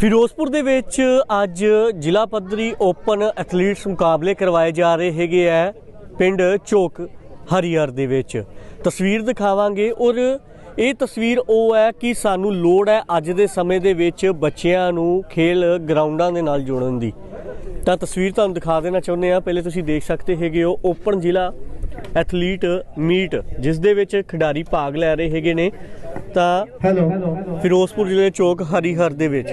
ਫਿਰੋਜ਼ਪੁਰ ਦੇ ਵਿੱਚ ਅੱਜ ਜ਼ਿਲ੍ਹਾ ਪੱਧਰੀ ਓਪਨ ਐਥਲੀਟਸ ਮੁਕਾਬਲੇ ਕਰਵਾਏ ਜਾ ਰਹੇ ਹੈਗੇ ਆ ਪਿੰਡ ਚੋਕ ਹਰੀਅਰ ਦੇ ਵਿੱਚ। ਤਸਵੀਰ ਦਿਖਾਵਾਂਗੇ ਔਰ ਇਹ ਤਸਵੀਰ ਉਹ ਹੈ ਕਿ ਸਾਨੂੰ ਲੋੜ ਹੈ ਅੱਜ ਦੇ ਸਮੇਂ ਦੇ ਵਿੱਚ ਬੱਚਿਆਂ ਨੂੰ ਖੇਲ ਗਰਾਊਂਡਾਂ ਦੇ ਨਾਲ ਜੋੜਨ ਦੀ। ਤਾਂ ਤਸਵੀਰ ਤੁਹਾਨੂੰ ਦਿਖਾ ਦੇਣਾ ਚਾਹੁੰਦੇ ਆ ਪਹਿਲੇ ਤੁਸੀਂ ਦੇਖ ਸਕਦੇ ਹੈਗੇ ਹੋ, ਓਪਨ ਜ਼ਿਲ੍ਹਾ ਐਥਲੀਟ ਮੀਟ ਜਿਸ ਦੇ ਵਿੱਚ ਖਿਡਾਰੀ ਭਾਗ ਲੈ ਰਹੇ ਹੈਗੇ ਨੇ ਤਾਂ ਫਿਰੋਜ਼ਪੁਰ ਜ਼ਿਲ੍ਹੇ ਚੌਕ ਹਰੀਹਰ ਦੇ ਵਿੱਚ।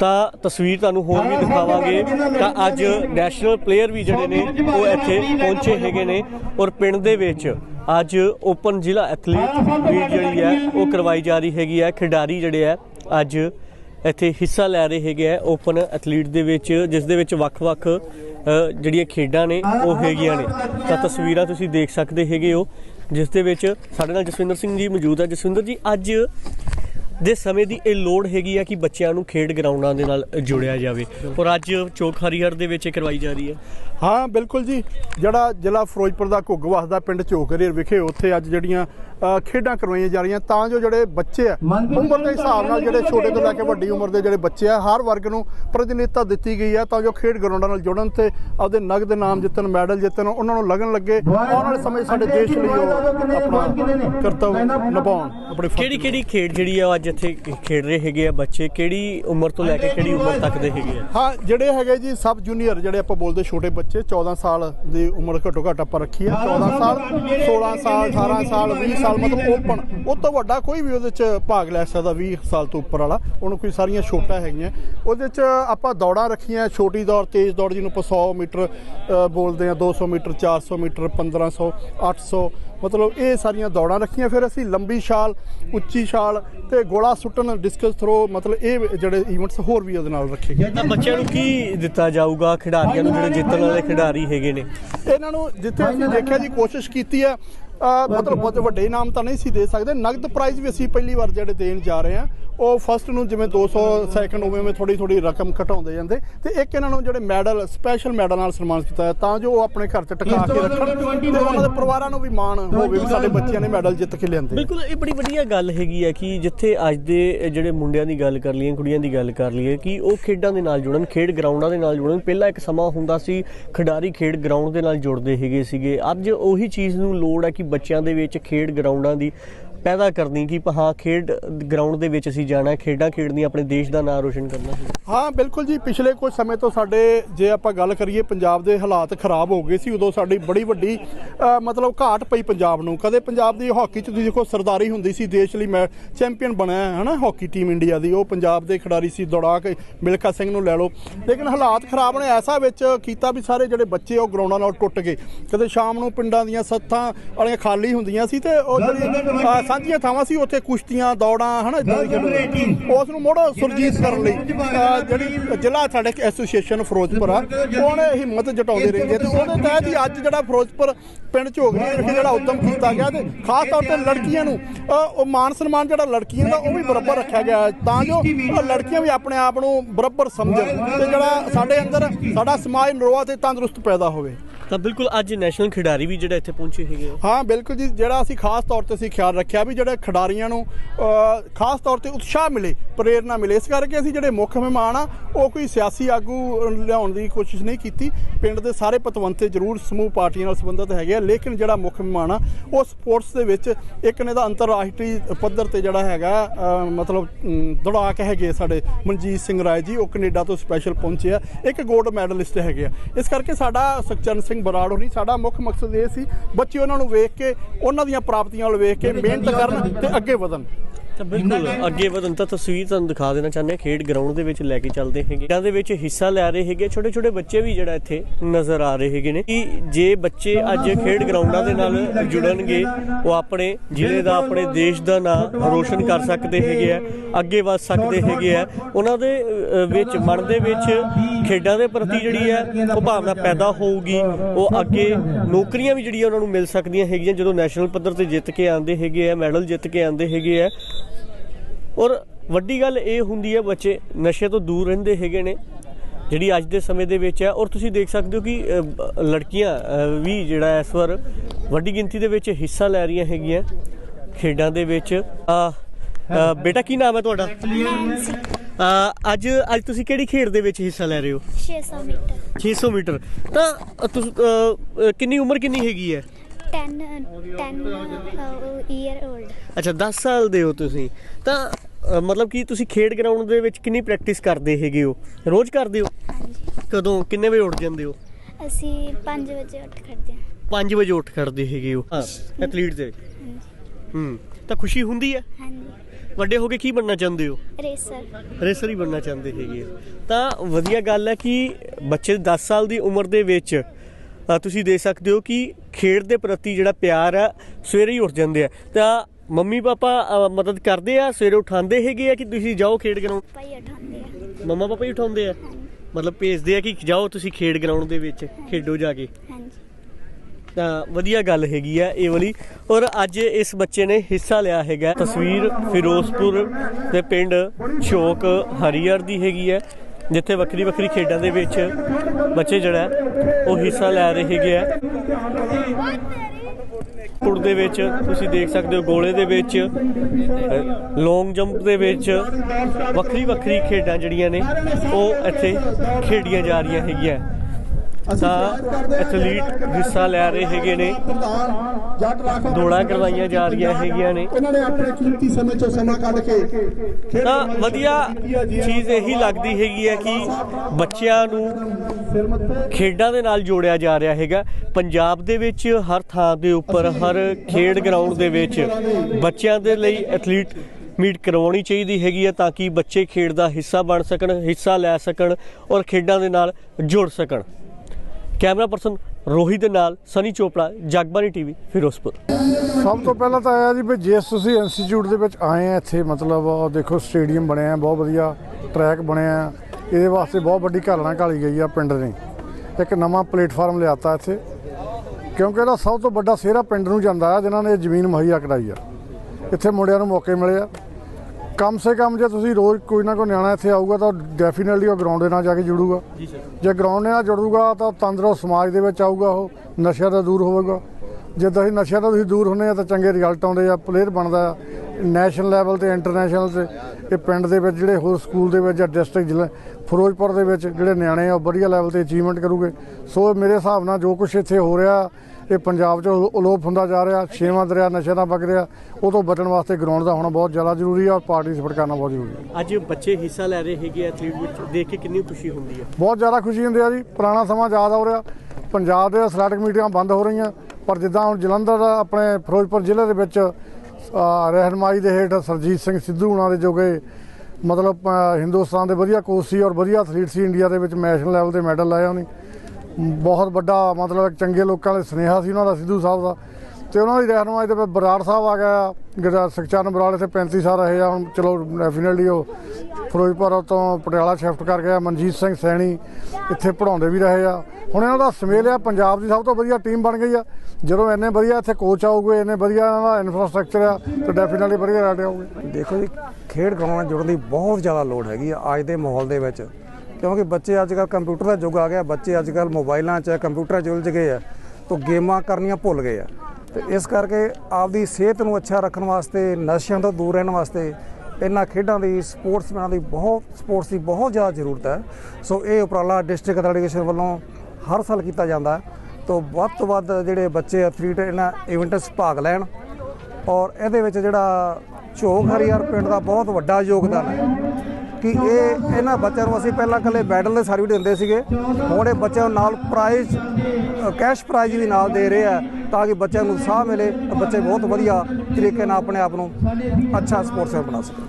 ਤਾਂ ਤਸਵੀਰ ਤੁਹਾਨੂੰ ਹੋਰ ਵੀ ਦਿਖਾਵਾਂਗੇ। ਤਾਂ ਅੱਜ ਨੈਸ਼ਨਲ ਪਲੇਅਰ ਵੀ ਜਿਹੜੇ ਨੇ ਉਹ ਇੱਥੇ ਪਹੁੰਚੇ ਹੈਗੇ ਨੇ। ਔਰ ਪਿੰਡ ਦੇ ਵਿੱਚ ਅੱਜ ਓਪਨ ਜ਼ਿਲ੍ਹਾ ਐਥਲੀਟ ਮੀਟ ਜਿਹੜੀ ਹੈ ਉਹ ਕਰਵਾਈ ਜਾ ਰਹੀ ਹੈਗੀ ਹੈ। ਖਿਡਾਰੀ ਜਿਹੜੇ ਆ ਅੱਜ ਇੱਥੇ ਹਿੱਸਾ ਲੈ ਰਹੇ ਹੈਗੇ ਆ ਓਪਨ ਐਥਲੀਟ ਦੇ ਵਿੱਚ ਜਿਸ ਦੇ ਵਿੱਚ ਵੱਖ-ਵੱਖ ਜਿਹੜੀਆਂ ਖੇਡਾਂ ਨੇ, ਉਹ ਹੈਗੀਆਂ ਨੇ। ਤਾਂ ਤਸਵੀਰਾਂ ਤੁਸੀਂ ਦੇਖ ਸਕਦੇ ਹੈਗੇ ਹੋ, ਜਿਸ ਦੇ ਵਿੱਚ ਸਾਡੇ ਨਾਲ ਜਸਵਿੰਦਰ ਸਿੰਘ ਜੀ ਮੌਜੂਦ ਹੈ ਜਸਵਿੰਦਰ ਜੀ, ਅੱਜ ਦੇ ਸਮੇਂ ਦੀ ਇਹ ਲੋੜ ਹੈਗੀ ਆ ਕਿ ਬੱਚਿਆਂ ਨੂੰ ਖੇਡ ਗਰਾਊਂਡਾਂ ਦੇ ਨਾਲ ਜੋੜਿਆ ਜਾਵੇ। ਔਰ ਅੱਜ ਚੌਕ ਹਰੀਹਰ ਦੇ ਵਿੱਚ ਇਹ ਕਰਵਾਈ ਜਾ ਰਹੀ ਹੈ। ਹਾਂ ਬਿਲਕੁਲ ਜੀ। ਜਿਹੜਾ ਜ਼ਿਲ੍ਹਾ ਫਿਰੋਜ਼ਪੁਰ ਦਾ ਘੁੱਗ ਵਸਦਾ ਪਿੰਡ ਝੋਕਰੇਰ ਵਿਖੇ ਉੱਥੇ ਅੱਜ ਜਿਹੜੀਆਂ ਖੇਡਾਂ ਕਰਵਾਈਆਂ ਜਾ ਰਹੀਆਂ ਤਾਂ ਜੋ ਜਿਹੜੇ ਬੱਚੇ ਆ ਉਮਰ ਦੇ ਹਿਸਾਬ ਨਾਲ ਜਿਹੜੇ ਛੋਟੇ ਤੋਂ ਲੈ ਕੇ ਵੱਡੀ ਉਮਰ ਦੇ ਜਿਹੜੇ ਬੱਚੇ ਆ ਹਰ ਵਰਗ ਨੂੰ ਪ੍ਰਤੀਨਿਧਤਾ ਦਿੱਤੀ ਗਈ ਹੈ ਤਾਂ ਜੋ ਖੇਡ ਗਰਾਊਂਡਾਂ ਨਾਲ ਜੁੜਨ ਤੇ ਆਪਦੇ ਨਗਦ ਨਾਮ ਜਿੱਤਣ ਮੈਡਲ ਜਿੱਤਣ ਉਹਨਾਂ ਨੂੰ ਲੱਗਣ ਲੱਗੇ ਆਉਣ ਵਾਲੇ ਸਮੇਂ ਸਾਡੇ ਦੇਸ਼ ਲਈ ਉਹ ਆਪਣਾ ਕਰਤੱਵ ਨਿਭਾਉਣ ਆਪਣੇ ਕਿਹੜੀ ਕਿਹੜੀ ਖੇਡ ਜਿਹੜੀ ਆ ਅੱਜ ਇੱਥੇ ਖੇਡ ਰਹੇ ਹੈਗੇ ਆ ਬੱਚੇ? ਕਿਹੜੀ ਉਮਰ ਤੋਂ ਲੈ ਕੇ ਕਿਹੜੀ ਉਮਰ ਤੱਕ ਦੇ ਹੈਗੇ ਆ? ਹਾਂ ਜਿਹੜੇ ਹੈਗੇ ਜੀ ਸਬ ਜੂਨੀਅਰ ਜਿਹੜੇ ਆਪਾਂ ਬੋਲਦੇ ਛੋਟੇ ਬੱਚੇ 14 ਸਾਲ ਦੀ ਉਮਰ ਘੱਟੋ ਘੱਟ ਆਪਾਂ ਰੱਖੀ ਹੈ 14 ਸਾਲ 16 ਸਾਲ 18 ਸਾਲ 20 ਸਾਲ ਮਤਲਬ ਓਪਨ ਉਹ ਤੋਂ ਵੱਡਾ ਕੋਈ ਵੀ ਉਹਦੇ ਚ ਭਾਗ ਲੈ ਸਕਦਾ 20 ਸਾਲ ਤੋਂ ਉੱਪਰ ਵਾਲਾ। ਉਹਨੂੰ ਕੋਈ ਸਾਰੀਆਂ ਛੋਟਾ ਹੈਗੀਆਂ। ਉਹਦੇ ਚ ਆਪਾਂ ਦੌੜਾਂ ਰੱਖੀਆਂ ਛੋਟੀ ਦੌੜ ਤੇਜ਼ ਦੌੜ ਜਿਹਨੂੰ ਆਪਾਂ 100 ਮੀਟਰ ਬੋਲਦੇ ਆ 200 ਮੀਟਰ 400 ਮੀਟਰ 1500 800 ਮਤਲਬ ਇਹ ਸਾਰੀਆਂ ਦੌੜਾਂ ਰੱਖੀਆਂ। ਫਿਰ ਅਸੀਂ ਲੰਬੀ ਛਾਲ ਉੱਚੀ ਛਾਲ ਤੇ ਗੋਲਾ ਸੁੱਟਣ ਡਿਸਕਸ ਥਰੋ ਮਤਲਬ ਇਹ ਜਿਹੜੇ ਇਵੈਂਟਸ ਹੋਰ ਵੀ ਉਹਦੇ ਨਾਲ ਰੱਖੇ ਗਏ। ਤਾਂ ਬੱਚਿਆਂ ਨੂੰ ਕੀ ਦਿੱਤਾ ਜਾਊਗਾ? ਖਿਡਾਰੀਆਂ ਨੂੰ ਜਿਹੜੇ ਜਿੱਤਣ ਵਾਲੇ ਖਿਡਾਰੀ ਹੈਗੇ ਨੇ। ਇਹਨਾਂ ਨੂੰ ਜਿੱਥੇ ਅਸੀਂ ਦੇਖਿਆ ਜੀ ਕੋਸ਼ਿਸ਼ ਕੀਤੀ ਹੈ ਮਤਲਬ ਬਹੁਤ ਵੱਡੇ ਇਨਾਮ ਤਾਂ ਨਹੀਂ ਸੀ ਦੇ ਸਕਦੇ। ਨਗਦ ਪ੍ਰਾਈਜ਼ ਵੀ ਅਸੀਂ ਪਹਿਲੀ ਵਾਰ ਜਿਹੜੇ ਦੇਣ ਜਾ ਰਹੇ ਹਾਂ। ਉਹ ਫਸਟ ਨੂੰ ਜਿਵੇਂ 200 ਸੈਕਿੰਡ ਉਵੇਂ ਉਵੇਂ ਥੋੜੀ ਥੋੜੀ ਰਕਮ ਘਟਾਉਂਦੇ ਜਾਂਦੇ। ਤੇ ਇੱਕ ਇਹਨਾਂ ਨੂੰ ਜਿਹੜੇ ਮੈਡਲ ਸਪੈਸ਼ਲ ਮੈਡਲ ਨਾਲ ਸਨਮਾਨਿਤ ਕੀਤਾ ਹੈ ਤਾਂ ਜੋ ਉਹ ਆਪਣੇ ਘਰ 'ਚ ਟਿਕਾ ਕੇ ਰੱਖਣ ਤੇ ਉਹਨਾਂ ਦੇ ਪਰਿਵਾਰਾਂ ਨੂੰ ਵੀ ਮਾਣ ਹੋਵੇ ਵੀ ਸਾਡੇ ਬੱਚਿਆਂ ਨੇ ਮੈਡਲ ਜਿੱਤ ਕੇ ਲਿਆਂਦੇ। ਬਿਲਕੁਲ ਇਹ ਬੜੀ ਵਧੀਆ ਗੱਲ ਹੈਗੀ ਹੈ ਕਿ ਜਿੱਥੇ ਅੱਜ ਦੇ ਜਿਹੜੇ ਮੁੰਡਿਆਂ ਦੀ ਗੱਲ ਕਰ ਲਈਏ ਕੁੜੀਆਂ ਦੀ ਗੱਲ ਕਰ ਲਈਏ ਕਿ ਉਹ ਖੇਡਾਂ ਦੇ ਨਾਲ ਜੁੜਨ ਖੇਡ ਗਰਾਊਂਡਾਂ ਦੇ ਨਾਲ ਜੁੜਨ। ਪਹਿਲਾਂ ਇੱਕ ਸਮਾਂ ਹੁੰਦਾ ਸੀ ਖਿਡਾਰੀ ਖੇਡ ਗਰਾਊਂਡ ਦੇ ਨਾਲ ਜੁੜਦੇ ਹੈਗੇ ਸੀਗੇ। ਅੱਜ ਉਹੀ ਚੀਜ਼ ਨੂੰ ਲੋੜ ਹੈ ਕਿ ਬੱਚਿਆਂ ਦੇ ਵਿੱਚ ਖੇਡ ਗਰਾਊਂਡਾਂ ਦੀ ਪੈਦਾ ਕਰਨੀ ਕਿ ਹਾਂ, ਖੇਡ ਗਰਾਊਂਡ ਦੇ ਵਿੱਚ ਅਸੀਂ ਜਾਣਾ ਖੇਡਾਂ ਖੇਡਣੀਆਂ, ਆਪਣੇ ਦੇਸ਼ ਦਾ ਨਾਮ ਰੋਸ਼ਨ ਕਰਨਾ ਹਾਂ। ਬਿਲਕੁਲ ਜੀ। ਪਿਛਲੇ ਕੁਝ ਸਮੇਂ ਤੋਂ ਸਾਡੇ ਜੇ ਆਪਾਂ ਗੱਲ ਕਰੀਏ, ਪੰਜਾਬ ਦੇ ਹਾਲਾਤ ਖਰਾਬ ਹੋ ਗਏ ਸੀ, ਉਦੋਂ ਸਾਡੀ ਬੜੀ ਵੱਡੀ ਮਤਲਬ ਘਾਟ ਪਈ ਪੰਜਾਬ ਨੂੰ। ਕਦੇ ਪੰਜਾਬ ਦੀ ਹਾਕੀ ਚ ਤੁਸੀਂ ਦੇਖੋ, ਸਰਦਾਰੀ ਹੁੰਦੀ ਸੀ, ਦੇਸ਼ ਲਈ ਮੈਂ ਚੈਂਪੀਅਨ ਬਣਿਆ ਹੈ ਨਾ ਹਾਕੀ ਟੀਮ ਇੰਡੀਆ ਦੀ। ਉਹ ਪੰਜਾਬ ਦੇ ਖਿਡਾਰੀ ਸੀ, ਦੌੜਾ ਕੇ ਮਿਲਖਾ ਸਿੰਘ ਨੂੰ ਲੈ ਲਓ। ਲੇਕਿਨ ਹਾਲਾਤ ਖਰਾਬ ਨੇ, ਐਸਾ ਵਿੱਚ ਕੀਤਾ ਵੀ ਸਾਰੇ ਜਿਹੜੇ ਬੱਚੇ ਉਹ ਗਰਾਊਂਡਾਂ ਨਾਲ ਟੁੱਟ ਗਏ। ਕਦੇ ਸ਼ਾਮ ਨੂੰ ਪਿੰਡਾਂ ਦੀਆਂ ਸੱਥਾਂ ਵਾਲੀਆਂ ਖਾਲੀ ਹੁੰਦੀਆਂ ਸੀ ਤੇ ਉਹ ਜਿਹੜੀ ਸਾਂਝੀਆਂ ਥਾਵਾਂ ਸੀ ਉੱਥੇ ਕੁਸ਼ਤੀਆਂ ਦੌੜਾਂ ਹਨਾ ਇਦਾਂ ਦੀ ਖੇਡਾਂ ਉਸ ਨੂੰ ਮੁੜ ਸੁਰਜੀਤ ਕਰਨ ਲਈ। ਜਿਹੜੀ ਜ਼ਿਲ੍ਹਾ ਸਾਡੇ ਐਸੋਸੀਏਸ਼ਨ ਫਿਰੋਜ਼ਪੁਰ ਆ ਉਹਨੇ ਹਿੰਮਤ ਜਟਾਉਂਦੇ ਰਹਿੰਦੇ ਤੇ ਉਹਦੇ ਤਹਿਤ ਹੀ ਅੱਜ ਜਿਹੜਾ ਫਿਰੋਜ਼ਪੁਰ ਪਿੰਡ ਝੋਗਰੀ ਵਿਖੇ ਜਿਹੜਾ ਉਦਮ ਕੀਤਾ ਗਿਆ ਤੇ ਖਾਸ ਤੌਰ ਤੇ ਲੜਕੀਆਂ ਨੂੰ ਉਹ ਮਾਨ ਸਨਮਾਨ ਜਿਹੜਾ ਲੜਕੀਆਂ ਦਾ ਉਹ ਵੀ ਬਰਾਬਰ ਰੱਖਿਆ ਗਿਆ ਤਾਂ ਜੋ ਲੜਕੀਆਂ ਵੀ ਆਪਣੇ ਆਪ ਨੂੰ ਬਰਾਬਰ ਸਮਝਣ ਤੇ ਜਿਹੜਾ ਸਾਡੇ ਅੰਦਰ ਸਾਡਾ ਸਮਾਜ ਨਰੋਆ ਤੇ ਤੰਦਰੁਸਤ ਪੈਦਾ ਹੋਵੇ। ਤਾਂ ਬਿਲਕੁਲ ਅੱਜ ਨੈਸ਼ਨਲ ਖਿਡਾਰੀ ਵੀ ਜਿਹੜਾ ਇੱਥੇ ਪਹੁੰਚੇ ਹੈਗੇ ਆ। ਹਾਂ ਬਿਲਕੁਲ ਜੀ। ਜਿਹੜਾ ਅਸੀਂ ਖਾਸ ਤੌਰ ਤੇ ਅਸੀਂ ਖਿਆਲ ਰੱਖਿਆ ਵੀ ਜਿਹੜਾ ਖਿਡਾਰੀਆਂ ਨੂੰ ਅ, ਖਾਸ ਤੌਰ ਤੇ ਉਤਸ਼ਾਹ ਮਿਲੇ ਪ੍ਰੇਰਣਾ ਮਿਲੇ। ਇਸ ਕਰਕੇ ਅਸੀਂ ਜਿਹੜੇ ਮੁੱਖ ਮਹਿਮਾਨ ਆ ਉਹ ਕੋਈ ਸਿਆਸੀ ਆਗੂ ਲਿਆਉਣ ਦੀ ਕੋਸ਼ਿਸ਼ ਨਹੀਂ ਕੀਤੀ। ਪਿੰਡ ਦੇ ਸਾਰੇ ਪਤਵੰਤੇ ਜ਼ਰੂਰ ਸਮੂਹ ਪਾਰਟੀਆਂ ਨਾਲ ਸੰਬੰਧਿਤ ਹੈਗੇ ਆ ਲੇਕਿਨ ਜਿਹੜਾ ਮੁੱਖ ਮਹਿਮਾਨ ਆ ਉਹ ਸਪੋਰਟਸ ਦੇ ਵਿੱਚ ਇੱਕ ਨੇ ਦਾ ਅੰਤਰਰਾਸ਼ਟਰੀ ਪੱਧਰ ਤੇ ਜਿਹੜਾ ਹੈਗਾ ਮਤਲਬ ਦੌੜਾਕ ਹੈਗੇ ਸਾਡੇ ਮਨਜੀਤ ਸਿੰਘ ਰਾਏ ਜੀ ਉਹ ਕੈਨੇਡਾ ਤੋਂ ਸਪੈਸ਼ਲ ਪਹੁੰਚੇ ਆ। ਇੱਕ 골ਡ ਮੈਡਲਿਸਟ ਹੈਗੇ ਆ। ਇਸ ਕਰਕੇ ਸਾਡਾ ਸੁਖਚਰਨ ਸਿੰਘ ਬਰਾੜ ਹੋਣੀ ਸਾਡਾ ਮੁੱਖ ਮਕਸਦ ਇਹ ਸੀ ਬੱਚੇ ਉਹਨਾਂ ਨੂੰ ਵੇਖ ਕੇ ਉਹਨਾਂ ਦੀਆਂ ਪ੍ਰਾਪਤੀਆਂ ਵੱਲ ਵੇਖ ਕੇ ਮਿਹਨਤ ਕਰਨ ਤੇ ਅੱਗੇ ਵਧਣ। ਤਾਂ ਬਿਲਕੁਲ। ਅੱਗੇ ਵਧਣ ਤਾਂ ਤਸਵੀਰ ਤੁਹਾਨੂੰ ਦਿਖਾ ਦੇਣਾ ਚਾਹੁੰਦੇ ਹਾਂ, ਖੇਡ ਗਰਾਊਂਡ ਦੇ ਵਿੱਚ ਲੈ ਕੇ ਚੱਲਦੇ ਹੈਗੇ। ਇਹਨਾਂ ਦੇ ਵਿੱਚ ਹਿੱਸਾ ਲੈ ਰਹੇ ਹੈਗੇ। ਛੋਟੇ ਛੋਟੇ ਬੱਚੇ ਵੀ ਜਿਹੜਾ ਇੱਥੇ ਨਜ਼ਰ ਆ ਰਹੇ ਹੈਗੇ ਨੇ। ਕਿ ਜੇ ਬੱਚੇ ਅੱਜ ਖੇਡ ਗਰਾਊਂਡਾਂ ਦੇ ਨਾਲ ਜੁੜਨਗੇ, ਉਹ ਆਪਣੇ ਜ਼ਿਲ੍ਹੇ ਦਾ, ਆਪਣੇ ਦੇਸ਼ ਦਾ ਨਾਮ ਰੋਸ਼ਨ ਕਰ ਸਕਦੇ ਹੈਗੇ ਆ, ਅੱਗੇ ਵਧ ਸਕਦੇ ਹੈਗੇ ਆ। ਉਹਨਾਂ ਦੇ ਵਿੱਚ, ਮਨ ਦੇ ਵਿੱਚ ਖੇਡਾਂ ਦੇ ਪ੍ਰਤੀ ਜਿਹੜੀ ਹੈ, ਉਹ ਭਾਵਨਾ ਪੈਦਾ ਹੋਊਗੀ। ਉਹ ਅੱਗੇ ਨੌਕਰੀਆਂ ਵੀ ਜਿਹੜੀਆਂ ਉਹਨਾਂ ਨੂੰ ਮਿਲ ਸਕਦੀਆਂ ਹੈਗੀਆਂ। ਜਦੋਂ ਨੈਸ਼ਨਲ ਪੱਧਰ ਤੇ ਜਿੱਤ ਕੇ ਆਉਂਦੇ ਹੈਗੇ ਆ ਮੈਡਲ ਜਿੱਤ ਕੇ ਆਉਂਦੇ ਹੈਗੇ ਆ ਔਰ ਵੱਡੀ ਗੱਲ ਇਹ ਹੁੰਦੀ ਹੈ ਬੱਚੇ ਨਸ਼ੇ ਤੋਂ ਦੂਰ ਰਹਿੰਦੇ ਹੈਗੇ ਨੇ ਜਿਹੜੀ ਅੱਜ ਦੇ ਸਮੇਂ ਦੇ ਵਿੱਚ ਹੈ ਔਰ ਤੁਸੀਂ ਦੇਖ ਸਕਦੇ ਹੋ ਕਿ ਲੜਕੀਆਂ ਵੀ ਜਿਹੜਾ ਇਸ ਵਾਰ ਵੱਡੀ ਗਿਣਤੀ ਦੇ ਵਿੱਚ ਹਿੱਸਾ ਲੈ ਰਹੀਆਂ ਹੈਗੀਆਂ ਖੇਡਾਂ ਦੇ ਵਿੱਚ। ਬੇਟਾ ਕੀ ਨਾਮ ਹੈ ਤੁਹਾਡਾ? ਅੱਜ ਅੱਜ ਤੁਸੀਂ ਕਿਹੜੀ ਖੇਡ ਦੇ ਵਿੱਚ ਹਿੱਸਾ ਲੈ ਰਹੇ ਹੋ? 600 ਮੀਟਰ। 600 ਮੀਟਰ। ਤਾਂ ਕਿੰਨੀ ਉਮਰ ਕਿੰਨੀ ਹੈਗੀ ਹੈ? 10 10 ਈਅਰ 올ਡ ਅੱਛਾ 10 ਸਾਲ ਦੇ ਹੋ ਤੁਸੀਂ। ਤਾਂ ਅ, ਮਤਲਬ ਕਿ ਤੁਸੀਂ ਖੇਡ ਗਰਾਊਂਡ ਦੇ ਵਿੱਚ ਕਿੰਨੀ ਪ੍ਰੈਕਟਿਸ ਕਰਦੇ ਹੈਗੇ ਹੋ? ਰੋਜ਼ ਕਰਦੇ ਹੋ? ਹਾਂਜੀ। ਕਦੋਂ? ਕਿੰਨੇ ਵਜੇ ਉੱਠ ਜਾਂਦੇ ਹੋ? ਅਸੀਂ 5 ਵਜੇ ਉੱਠ ਖੜਦੇ ਹਾਂ। 5 ਵਜੇ ਉੱਠ ਖੜਦੇ ਹੈਗੇ ਹੋ? ਹਾਂ ਐਥਲੀਟ ਦੇ ਹੂੰ ਤਾਂ ਖੁਸ਼ੀ ਹੁੰਦੀ ਹੈ? ਹਾਂਜੀ। ਵੱਡੇ ਹੋ ਕੇ ਕੀ ਬਣਨਾ ਚਾਹੁੰਦੇ ਹੋ? ਰੇਸਰ। ਰੇਸਰ ਹੀ ਬਣਨਾ ਚਾਹੁੰਦੇ ਹੈਗੇ। ਤਾਂ ਵਧੀਆ ਗੱਲ ਹੈ ਕਿ ਬੱਚੇ 10 ਸਾਲ ਦੀ ਉਮਰ ਦੇ ਵਿੱਚ ਤੁਸੀਂ ਦੇਖ ਸਕਦੇ ਹੋ ਕਿ ਖੇਡ ਦੇ ਪ੍ਰਤੀ ਜਿਹੜਾ ਪਿਆਰ ਹੈ ਸਵੇਰੇ ਹੀ ਉੱਠ ਜਾਂਦੇ ਆ। ਤਾਂ ਮੰਮੀ ਪਾਪਾ ਮਦਦ ਕਰਦੇ ਆ ਸਵੇਰੇ ਉਠਾਉਂਦੇ ਹੈਗੇ ਆ ਕਿ ਤੁਸੀਂ ਜਾਓ ਖੇਡ ਗਰਾਊਂਡ? ਭਾਈ ਉਠਾਉਂਦੇ ਆ। ਮੰਮਾ ਪਾਪਾ ਹੀ ਉਠਾਉਂਦੇ ਆ? ਮਤਲਬ ਭੇਜਦੇ ਆ ਕਿ ਜਾਓ ਤੁਸੀਂ ਖੇਡ ਗਰਾਊਂਡ ਦੇ ਵਿੱਚ ਖੇਡੋ ਜਾ ਕੇ। ਹਾਂਜੀ। ਤਾਂ ਵਧੀਆ ਗੱਲ ਹੈਗੀ ਆ ਇਹ ਵਾਲੀ। ਔਰ ਅੱਜ ਇਸ ਬੱਚੇ ਨੇ ਹਿੱਸਾ ਲਿਆ ਹੈਗਾ। ਤਸਵੀਰ ਫਿਰੋਜ਼ਪੁਰ ਦੇ ਪਿੰਡ ਚੌਕ ਹਰੀਅਰ ਦੀ ਹੈਗੀ ਹੈ ਜਿੱਥੇ ਵੱਖਰੀ ਵੱਖਰੀ ਖੇਡਾਂ ਦੇ ਵਿੱਚ ਬੱਚੇ ਜਿਹੜਾ ਉਹ ਹਿੱਸਾ ਲੈ ਰਹੇ ਹੈਗੇ ਆ। ਕੁੜ ਦੇ ਵਿੱਚ ਤੁਸੀਂ ਦੇਖ ਸਕਦੇ ਹੋ, ਗੋਲੇ ਦੇ ਵਿੱਚ ਲੌਂਗ ਜੰਪ ਦੇ ਵਿੱਚ ਵੱਖਰੀ ਵੱਖਰੀ ਖੇਡਾਂ ਜਿਹੜੀਆਂ ਨੇ, ਉਹ ਇੱਥੇ ਖੇਡੀਆਂ ਜਾ ਰਹੀਆਂ ਹੈਗੀਆਂ। ਤਾਂ ਐਥਲੀਟ ਹਿੱਸਾ ਲੈ ਰਹੇ ਹੈਗੇ ਨੇ। ਦੌੜਾਂ ਕਰਵਾਈਆਂ ਜਾ ਰਹੀਆਂ ਹੈਗੀਆਂ ਨੇ। ਇਹਨਾਂ ਨੇ ਆਪਣੇ ਕੀਮਤੀ ਸਮੇਂ ਚੋਂ ਸਮਾਂ ਕੱਢ ਕੇ ਤਾਂ ਵਧੀਆ ਚੀਜ਼ ਇਹੀ ਲੱਗਦੀ ਹੈਗੀ ਹੈ ਕਿ ਬੱਚਿਆਂ ਨੂੰ ਖੇਡਾਂ ਦੇ ਨਾਲ ਜੋੜਿਆ ਜਾ ਰਿਹਾ ਹੈਗਾ। ਪੰਜਾਬ ਦੇ ਵਿੱਚ ਹਰ ਥਾਂ ਦੇ ਉੱਪਰ ਹਰ ਖੇਡ ਗਰਾਊਂਡ ਦੇ ਵਿੱਚ ਬੱਚਿਆਂ ਦੇ ਲਈ ਐਥਲੀਟ ਮੀਟ ਕਰਵਾਉਣੀ ਚਾਹੀਦੀ ਹੈਗੀ ਹੈ ਤਾਂ ਕਿ ਬੱਚੇ ਖੇਡ ਦਾ ਹਿੱਸਾ ਬਣ ਸਕਣ ਹਿੱਸਾ ਲੈ ਸਕਣ ਔਰ ਖੇਡਾਂ ਦੇ ਨਾਲ ਜੁੜ ਸਕਣ। ਕੈਮਰਾ ਪਰਸਨ ਰੋਹੀ ਦੇ ਨਾਲ ਸਨੀ ਚੋਪੜਾ ਜਗਬਾਨੀ ਟੀਵੀ ਫਿਰੋਜ਼ਪੁਰ। ਸਭ ਤੋਂ ਪਹਿਲਾਂ ਤਾਂ ਆਇਆ ਜੀ ਵੀ ਜਿਸ ਤੁਸੀਂ ਇੰਸਟੀਚਿਊਟ ਦੇ ਵਿੱਚ ਆਏ ਆ ਇੱਥੇ ਮਤਲਬ ਦੇਖੋ ਸਟੇਡੀਅਮ ਬਣਿਆ ਹੈ, ਬਹੁਤ ਵਧੀਆ ਟਰੈਕ ਬਣਿਆ ਹੈ। ਇਹਦੇ ਵਾਸਤੇ ਬਹੁਤ ਵੱਡੀ ਘਾਲਣਾ ਘਾਲੀ ਗਈ ਆ ਪਿੰਡ ਨੇ। ਇੱਕ ਨਵਾਂ ਪਲੇਟਫਾਰਮ ਲਿਆਤਾ ਇੱਥੇ। ਕਿਉਂਕਿ ਇਹਦਾ ਸਭ ਤੋਂ ਵੱਡਾ ਸਿਹਰਾ ਪਿੰਡ ਨੂੰ ਜਾਂਦਾ ਆ ਜਿਨ੍ਹਾਂ ਨੇ ਇਹ ਜ਼ਮੀਨ ਮੁਹੱਈਆ ਕਰਾਈ ਆ। ਇੱਥੇ ਮੁੰਡਿਆਂ ਨੂੰ ਮੌਕੇ ਮਿਲੇ ਆ। ਕਮ ਸੇ ਕਮ ਜੇ ਤੁਸੀਂ ਰੋਜ਼ ਕੋਈ ਨਾ ਕੋਈ ਨਿਆਣਾ ਇੱਥੇ ਆਊਗਾ ਤਾਂ ਡੈਫੀਨਿਟਲੀ ਉਹ ਗਰਾਊਂਡ ਦੇ ਨਾਲ ਜਾ ਕੇ ਜੁੜੂਗਾ। ਜੀ ਸਰ। ਜੇ ਗਰਾਊਂਡ ਨਾਲ ਜੁੜੂਗਾ ਤਾਂ ਤੰਦਰੁਸਤ ਸਮਾਜ ਦੇ ਵਿੱਚ ਆਊਗਾ ਉਹ ਨਸ਼ਿਆਂ ਤੋਂ ਦੂਰ ਹੋਵੇਗਾ ਜੇ ਤੁਸੀਂ ਨਸ਼ਿਆਂ ਤੋਂ ਤੁਸੀਂ ਦੂਰ ਹੁੰਦੇ ਆ ਤਾਂ ਚੰਗੇ ਰਿਜ਼ਲਟ ਆਉਂਦੇ ਆ ਪਲੇਅਰ ਬਣਦਾ ਨੈਸ਼ਨਲ ਲੈਵਲ ਤੇ ਇੰਟਰਨੈਸ਼ਨਲ ਤੇ ਇਹ ਪਿੰਡ ਦੇ ਵਿੱਚ ਜਿਹੜੇ ਹੋਰ ਸਕੂਲ ਦੇ ਵਿੱਚ ਜਾਂ ਡਿਸਟ੍ਰਿਕਟ ਜ਼ਿਲ੍ਹਾ ਫਿਰੋਜ਼ਪੁਰ ਦੇ ਵਿੱਚ ਜਿਹੜੇ ਨਿਆਣੇ ਆ ਉਹ ਵਧੀਆ ਲੈਵਲ ਤੇ ਅਚੀਵਮੈਂਟ ਕਰੂਗੇ। ਸੋ ਮੇਰੇ ਹਿਸਾਬ ਨਾਲ ਜੋ ਕੁਝ ਇੱਥੇ ਹੋ ਰਿਹਾ ਇਹ ਪੰਜਾਬ 'ਚ ਅਲੋਪ ਹੁੰਦਾ ਜਾ ਰਿਹਾ ਛੇਵਾਂ ਦਰਿਆ ਨਸ਼ਿਆਂ ਦਾ ਵਗ ਰਿਹਾ ਉਹ ਤੋਂ ਬਚਣ ਵਾਸਤੇ ਗਰਾਊਂਡ ਦਾ ਹੋਣਾ ਬਹੁਤ ਜ਼ਿਆਦਾ ਜ਼ਰੂਰੀ ਆ ਔਰ ਪਾਰਟਿਸਿਪੇਟ ਕਰਨਾ ਬਹੁਤ ਜ਼ਰੂਰੀ ਹੈ ਅੱਜ ਬੱਚੇ ਹਿੱਸਾ ਲੈ ਰਹੇ ਹੈਗੇ ਐਥਲੀਟ ਵਿੱਚ ਦੇਖ ਕੇ ਕਿੰਨੀ ਖੁਸ਼ੀ ਹੁੰਦੀ ਹੈ ਬਹੁਤ ਜ਼ਿਆਦਾ ਖੁਸ਼ੀ ਹੁੰਦੀ ਆ ਜੀ ਪੁਰਾਣਾ ਸਮਾਂ ਯਾਦ ਆ ਰਿਹਾ ਪੰਜਾਬ ਦੇ ਐਥਲੈਟਿਕ ਮੀਟਿੰਗਾਂ ਬੰਦ ਹੋ ਰਹੀਆਂ ਪਰ ਜਿੱਦਾਂ ਹੁਣ ਜਲੰਧਰ ਦਾ ਆਪਣੇ ਫਿਰੋਜ਼ਪੁਰ ਜ਼ਿਲ੍ਹੇ ਦੇ ਵਿੱਚ ਰਹਿਨਮਾਈ ਦੇ ਹੇਠ ਸਰਜੀਤ ਸਿੰਘ ਸਿੱਧੂ ਹੁਣਾਂ ਦੇ ਜੋ ਕਿ ਮਤਲਬ ਹਿੰਦੁਸਤਾਨ ਦੇ ਵਧੀਆ ਕੋਚ ਸੀ ਔਰ ਵਧੀਆ ਐਥਲੀਟ ਸੀ ਇੰਡੀਆ ਦੇ ਵਿੱਚ ਨੈਸ਼ਨਲ ਲੈਵਲ ਤੇ ਮੈਡਲ ਲਾਇਆ ਉਹਨੇ। ਬਹੁਤ ਵੱਡਾ ਮਤਲਬ ਚੰਗੇ ਲੋਕਾਂ ਦੇ ਸੁਨੇਹਾ ਸੀ ਉਹਨਾਂ ਦਾ, ਸਿੱਧੂ ਸਾਹਿਬ ਦਾ। ਤੇ ਉਹਨਾਂ ਦੀ ਰਹਿਨਮਾਈ ਦੇ ਵਿੱਚ ਬਰਾੜ ਸਾਹਿਬ ਆ ਗਿਆ ਜਿਹੜਾ ਸੁਖਚਰਨ ਬਰਾੜ ਇੱਥੇ 35 ਸਾਲ ਰਹੇ ਆ, ਹੁਣ ਚਲੋ ਡੈਫੀਨਿਟਲੀ ਉਹ ਫਿਰੋਜ਼ਪੁਰ ਤੋਂ ਪਟਿਆਲਾ ਸ਼ਿਫਟ ਕਰ ਗਿਆ, ਮਨਜੀਤ ਸਿੰਘ ਸੈਣੀ ਇੱਥੇ ਪੜਾਉਂਦੇ ਵੀ ਰਹੇ ਆ। ਹੁਣ ਇਹਨਾਂ ਦਾ ਸਮੇਲ ਆ, ਪੰਜਾਬ ਦੀ ਸਭ ਤੋਂ ਵਧੀਆ ਟੀਮ ਬਣ ਗਈ ਆ। ਜਦੋਂ ਇੰਨੇ ਵਧੀਆ ਇੱਥੇ ਕੋਚ ਆਊਗੇ, ਇੰਨੇ ਵਧੀਆ ਇਹਨਾਂ ਦਾ ਇਨਫਰਾਸਟ੍ਰਕਚਰ ਆ, ਤਾਂ ਡੈਫੀਨਿਟਲੀ ਵਧੀਆ ਰੈਡ ਆਊਗੇ। ਦੇਖੋ ਜੀ, ਖੇਡ ਗਰਾਊਂਡ ਨਾਲ ਜੁੜਨ ਦੀ ਬਹੁਤ ਜ਼ਿਆਦਾ ਲੋੜ ਹੈਗੀ ਆ, ਅੱਜ ਦੇ ਮਾਹੌਲ ਦੇ ਵਿੱਚ। ਕਿਉਂਕਿ ਬੱਚੇ ਅੱਜ ਕੱਲ੍ਹ ਕੰਪਿਊਟਰ ਦਾ ਯੁੱਗ ਆ ਗਿਆ, ਬੱਚੇ ਅੱਜ ਕੱਲ੍ਹ ਮੋਬਾਈਲਾਂ 'ਚ ਕੰਪਿਊਟਰਾਂ 'ਚ ਉਲਝ ਗਏ ਆ, ਤਾਂ ਗੇਮਾਂ ਕਰਨੀਆਂ ਭੁੱਲ ਗਏ ਆ। ਤੇ ਇਸ ਕਰਕੇ ਆਪਦੀ ਸਿਹਤ ਨੂੰ ਅੱਛਾ ਰੱਖਣ ਵਾਸਤੇ, ਨਸ਼ਿਆਂ ਤੋਂ ਦੂਰ ਰਹਿਣ ਵਾਸਤੇ ਇਹਨਾਂ ਖੇਡਾਂ ਦੀ, ਸਪੋਰਟਸਮੈਨਾਂ ਦੀ ਬਹੁਤ, ਸਪੋਰਟਸ ਦੀ ਬਹੁਤ ਜ਼ਿਆਦਾ ਜ਼ਰੂਰਤ ਹੈ। ਸੋ ਇਹ ਉਪਰਾਲਾ ਡਿਸਟ੍ਰਿਕਟ ਐਥਲੈਟਿਕੇਸ਼ਨ ਵੱਲੋਂ ਹਰ ਸਾਲ ਕੀਤਾ ਜਾਂਦਾ ਹੈ। ਤੋਂ ਵੱਧ ਤੋਂ ਵੱਧ ਜਿਹੜੇ ਬੱਚੇ ਐਥਲੀਟ ਇਹਨਾਂ ਇਵੈਂਟਾਂ 'ਚ ਭਾਗ ਲੈਣ ਔਰ ਇਹਦੇ ਵਿੱਚ ਜਿਹੜਾ ਝੋਕ ਹਰੀਆਰ ਪਿੰਡ ਦਾ ਬਹੁਤ ਵੱਡਾ ਯੋਗਦਾਨ ਹੈ। ਕਿ ਇਹ ਇਹਨਾਂ ਬੱਚਿਆਂ ਨੂੰ ਅਸੀਂ ਪਹਿਲਾਂ ਇਕੱਲੇ ਮੈਡਲ ਦੇ ਸਰਟੀਫਿਕੇਟ ਦਿੰਦੇ ਸੀਗੇ। ਹੁਣ ਇਹ ਬੱਚਿਆਂ ਨਾਲ ਪ੍ਰਾਈਜ਼ ਕੈਸ਼ ਪ੍ਰਾਈਜ਼ ਵੀ ਨਾਲ ਦੇ ਰਹੇ ਆ ਤਾਂ ਕਿ ਬੱਚਿਆਂ ਨੂੰ ਉਤਸ਼ਾਹ ਮਿਲੇ ਬੱਚੇ ਬਹੁਤ ਵਧੀਆ ਤਰੀਕੇ ਨਾਲ ਆਪਣੇ ਆਪ ਨੂੰ ਅੱਛਾ ਸਪੋਰਟਸਮੈਨ ਬਣਾ ਸਕਣ।